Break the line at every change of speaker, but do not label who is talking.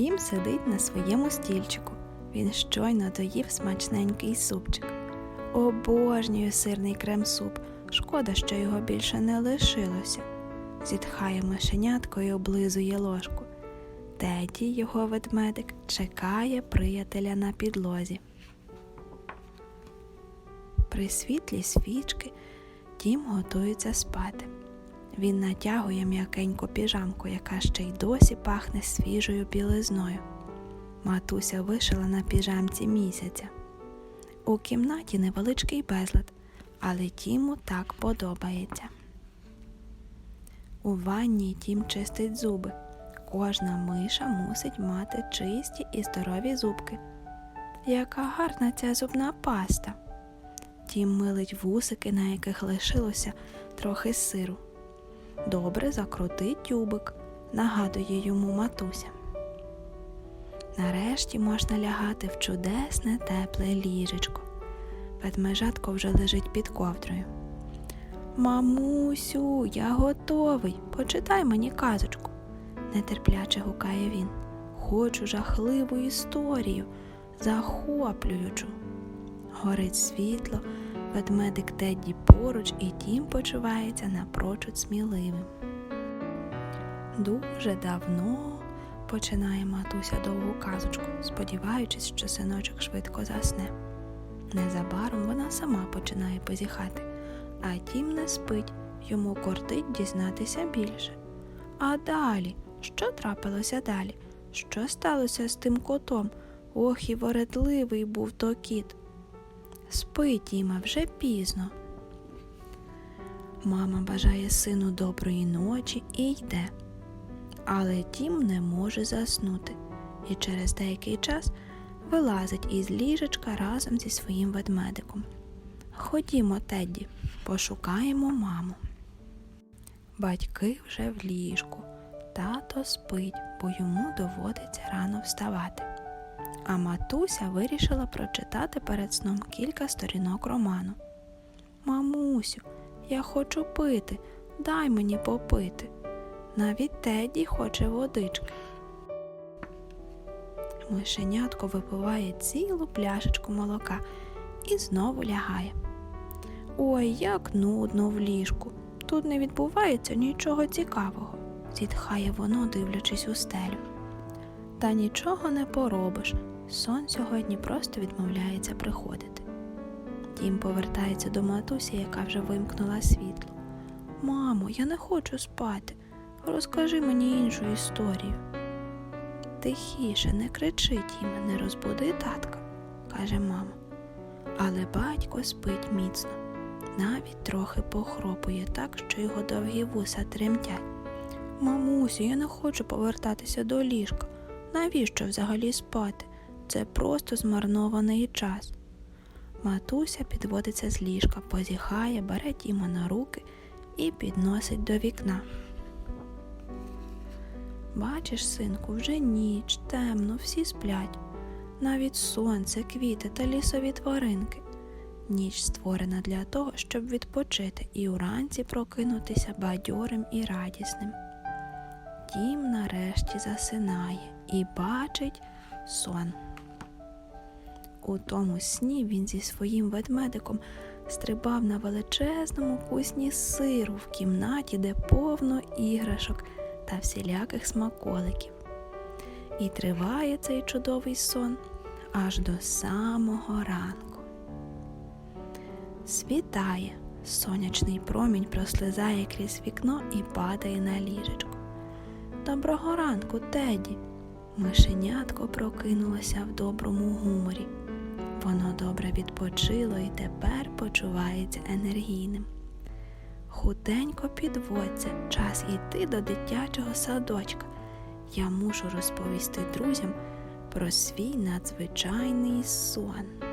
Тім сидить на своєму стільчику. Він щойно доїв смачненький супчик. Обожнюю сирний крем-суп. Шкода, що його більше не лишилося. Зітхає мишенятко і облизує ложку. Теді, його ведмедик, чекає приятеля на підлозі. При світлі свічки Тім готується спати. Він натягує м'якеньку піжамку, яка ще й досі пахне свіжою білизною. Матуся вишила на піжамці місяця. У кімнаті невеличкий безлад, але Тіму так подобається. У ванні Тім чистить зуби. Кожна миша мусить мати чисті і здорові зубки. Яка гарна ця зубна паста. Тім милить вусики, на яких лишилося трохи сиру. Добре закрути тюбик, нагадує йому матуся. Нарешті можна лягати в чудесне тепле ліжечко. Ведмежатко вже лежить під ковдрою. Мамусю, я готовий. Почитай мені казочку, нетерпляче гукає він. Хочу жахливу історію, захоплюючу. Горить світло, ведмедик Тедді поруч, і тім почувається напрочуд сміливим. Дуже давно починає матуся довгу казочку, сподіваючись, що синочок швидко засне. Незабаром вона сама починає позіхати, а тім не спить, йому кортить дізнатися більше. А далі, що трапилося далі? Що сталося з тим котом? Ох, і воротливий був то кіт. Спи, Тіма, вже пізно. Мама бажає сину доброї ночі і йде. Але Тім не може заснути і через деякий час вилазить із ліжечка разом зі своїм ведмедиком. Ходімо, Тедді, пошукаємо маму. Батьки вже в ліжку. Тато спить, бо йому доводиться рано вставати. А матуся вирішила прочитати перед сном кілька сторінок роману. Мамусю, я хочу пити, дай мені попити. Навіть Теді хоче водички. Мишенятко випиває цілу пляшечку молока і знову лягає. Ой, як нудно в ліжку. Тут не відбувається нічого цікавого, зітхає воно, дивлячись у стелю. Та нічого не поробиш. Сон сьогодні просто відмовляється приходити. Тім повертається до матусі, яка вже вимкнула світло. Мамо, я не хочу спати. Розкажи мені іншу історію. Тихіше, не кричи, Тіме, не розбуди татка, каже мама. Але батько спить міцно, навіть трохи похропує так, що його довгі вуса тремтять. Мамусю, я не хочу повертатися до ліжка. Навіщо взагалі спати? Це просто змарнований час. Матуся підводиться з ліжка, позіхає, бере Тіма на руки і підносить до вікна. Бачиш, синку, вже ніч, темно, всі сплять. Навіть сонце, квіти та лісові тваринки. Ніч створена для того, щоб відпочити і уранці прокинутися бадьорим і радісним. Тім нарешті засинає і бачить сон. У тому сні він зі своїм ведмедиком стрибав на величезному кусні сиру в кімнаті, де повно іграшок та всіляких смаколиків. І триває цей чудовий сон аж до самого ранку. Світає, сонячний промінь прослизає крізь вікно і падає на ліжечко. Доброго ранку, Теді! Мишенятко прокинулося в доброму гуморі. Воно добре відпочило і тепер почувається енергійним. Худенько підводься, час йти до дитячого садочка. Я мушу розповісти друзям про свій надзвичайний сон.